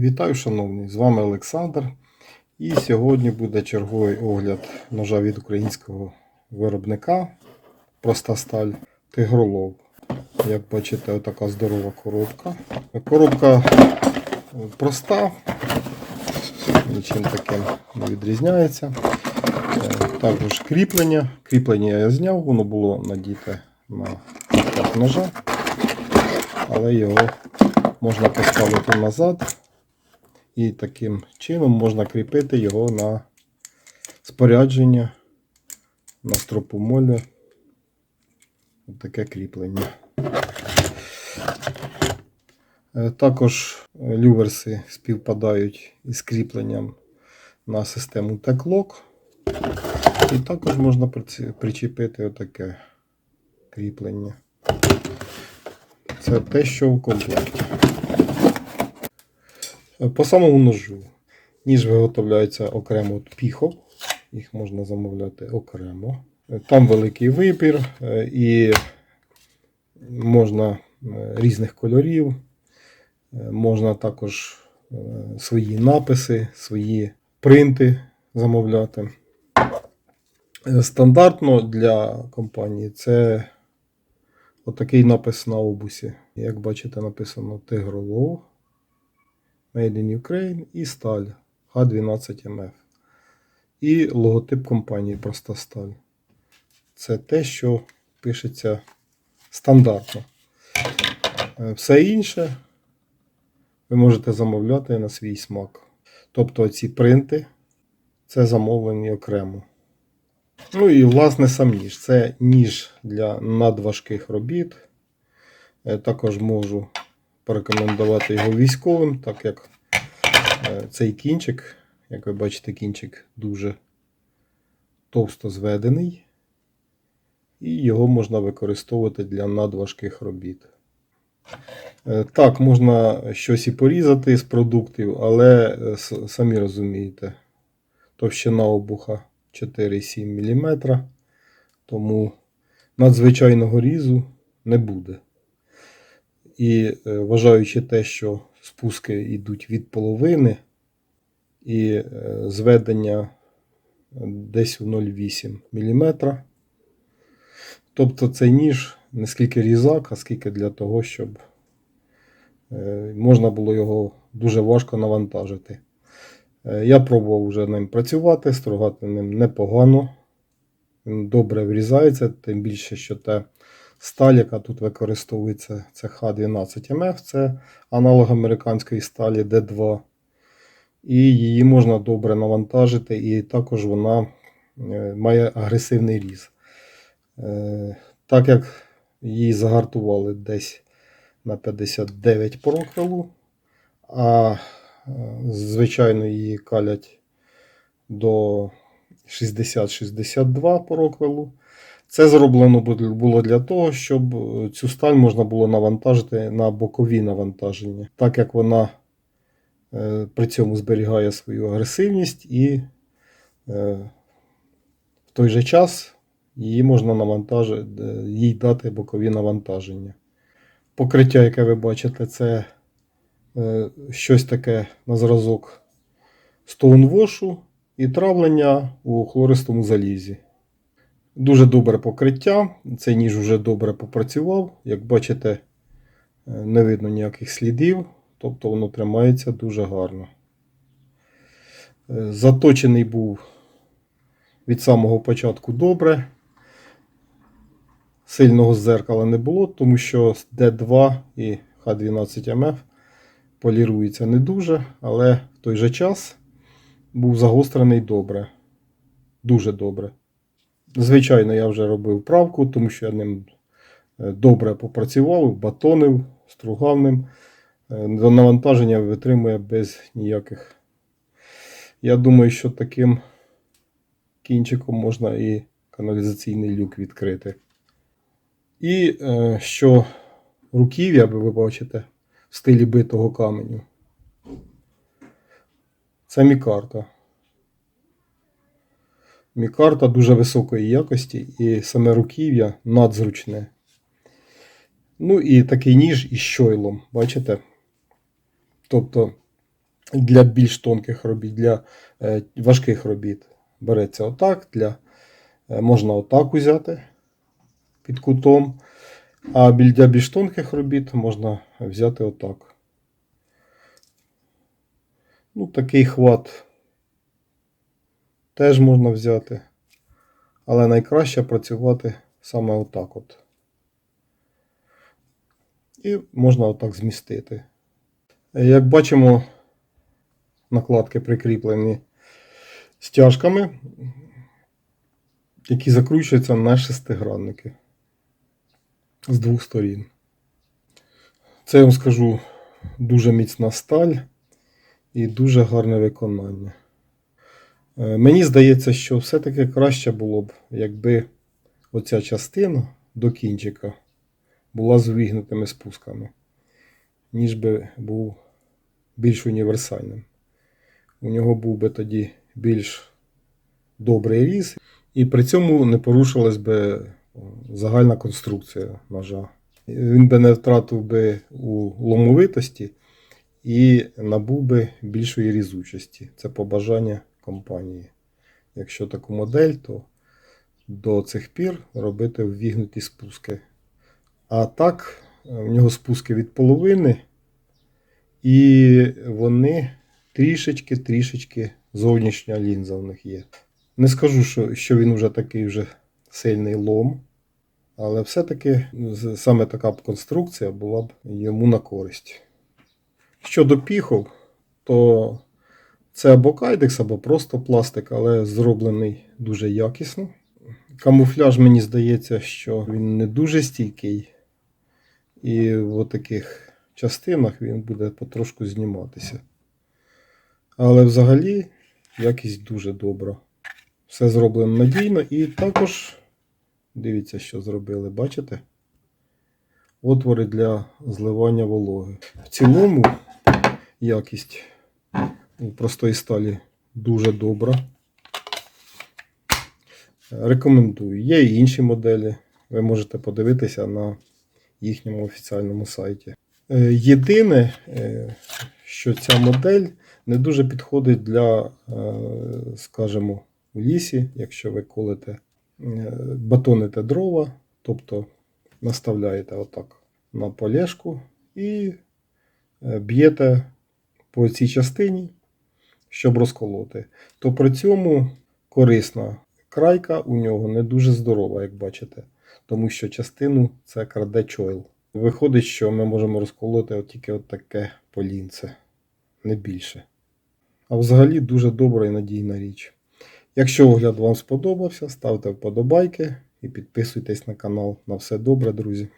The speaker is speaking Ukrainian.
Вітаю, шановні! З вами Олександр. І сьогодні буде черговий огляд ножа від українського виробника. Проста сталь Тигролов. Як бачите, отака здорова коробка. Коробка е, проста, нічим таким не відрізняється. Е, Також кріплення. Кріплення я зняв, воно було надіте на ножа, але його можна поставити назад. І таким чином можна кріпити його на спорядження, на стропу молі. Ось таке кріплення. Е, Також е, люверси співпадають із кріпленням на систему TechLock. І також можна причепити отаке кріплення. Це те, що в комплекті. По самому ножу. Ніж виготовляється окремо від піхов. Їх можна замовляти окремо. Там великий вибір е, і можна е, різних кольорів. Е, Можна також свої написи, свої принти замовляти. Стандартно для компанії це отакий напис на обусі. Як бачите, написано Тигролов. Made in Ukraine і сталь Х12МФ. І логотип компанії Проста сталь. Це те, що пишеться стандартно. Е, Все інше ви можете замовляти на свій смак. Тобто ці принти це замовлені окремо. Ну і власне сам ніж. Це ніж для надважких робіт. Е, Також можу порекомендувати його військовим, так як е, цей кінчик, як ви бачите, кінчик дуже товсто зведений, і його можна використовувати для надважких робіт. Е, Так, можна щось і порізати з продуктів, але е, самі розумієте, товщина обуха 4,7 мм, тому надзвичайного різу не буде. І е, вважаючи те, що спуски йдуть від половини, і е, зведення десь у 0,8 мм. Тобто цей ніж не скільки різак, а скільки для того, щоб е, можна було його дуже важко навантажити. Я пробував вже ним працювати, стругати ним непогано. Добре врізається, тим більше, що те сталь, яка тут використовується, це Х12МФ, це аналог американської сталі D2. І її можна добре навантажити, і також вона е, має агресивний різ. Е, Так як її загартували десь на 59 по а е, звичайно її калять до 60-62 по роквелу. Це зроблено було для того, щоб е, цю сталь можна було навантажити на бокові навантаження, так як вона е, при цьому зберігає свою агресивність і е, в той же час її можна навантажити, їй дати бокові навантаження. Покриття, яке ви бачите, це щось таке на зразок стоунвошу і травлення у хлористому залізі. Дуже добре покриття. Цей ніж вже добре попрацював. Як бачите, е, не видно ніяких слідів, тобто воно тримається дуже гарно. Е, Заточений був від самого початку добре. Сильного зеркала не було, тому що D2 і Х12МФ полірується не дуже, але в той же час був загострений добре. Дуже добре. Звичайно, я вже робив правку, тому що я ним е, добре попрацював, батонив, стругав ним. Е, навантаження витримує без ніяких. Я думаю, що таким кінчиком можна і каналізаційний люк відкрити. І е, що руків'я, ви бачите, в стилі битого каменю. Це мікарта. Мікарта дуже високої якості і саме руків'я надзручне. Ну і такий ніж із щойлом, бачите? Тобто для більш тонких робіт, для е, важких робіт береться отак, для, е, можна отак узяти під кутом. А для більш тонких робіт можна взяти отак. Ну, такий хват теж можна взяти. Але найкраще працювати саме отак от. І можна отак змістити. Як бачимо, накладки прикріплені стяжками, які закручуються на шестигранники з двох сторін. Це я вам скажу дуже міцна сталь і дуже гарне виконання. Е, Мені здається, що все-таки краще було б, якби оця частина до кінчика була з вигнутими спусками, ніж би був більш універсальним. У нього був би тоді більш добрий різ, і при цьому не порушилась би загальна конструкція ножа. Він би не втратив би у ломовитості і набув би більшої різучості. Це побажання компанії. Якщо таку модель, то до цих пір робити ввігнуті спуски. А так, е, в нього спуски від половини, і вони трішечки-трішечки зовнішня лінза в них є. Не скажу, що, що він вже такий вже сильний лом, але все-таки саме така б конструкція була б йому на користь. Щодо піхов, то це або кайдекс, або просто пластик, але зроблений дуже якісно. Камуфляж, мені здається, що він не дуже стійкий. І в таких частинах він буде потрошку зніматися. Але взагалі якість дуже добра. Все зроблено надійно і також дивіться, що зробили, бачите? Отвори для зливання вологи. В цілому якість у простої сталі дуже добра. Рекомендую. Є і інші моделі. Ви можете подивитися на їхньому офіціальному сайті. Е, Єдине, е, що ця модель не дуже підходить для, е, скажімо, в лісі, якщо ви колите, батоните дрова, тобто наставляєте отак на полешку і б'єте по цій частині, щоб розколоти. То при цьому корисна крайка у нього не дуже здорова, як бачите, тому що частину це краде чойл. Виходить, що ми можемо розколоти от тільки от таке полінце, не більше. А взагалі дуже добра і надійна річ. Якщо огляд вам сподобався, ставте вподобайки і підписуйтесь на канал. На все добре, друзі.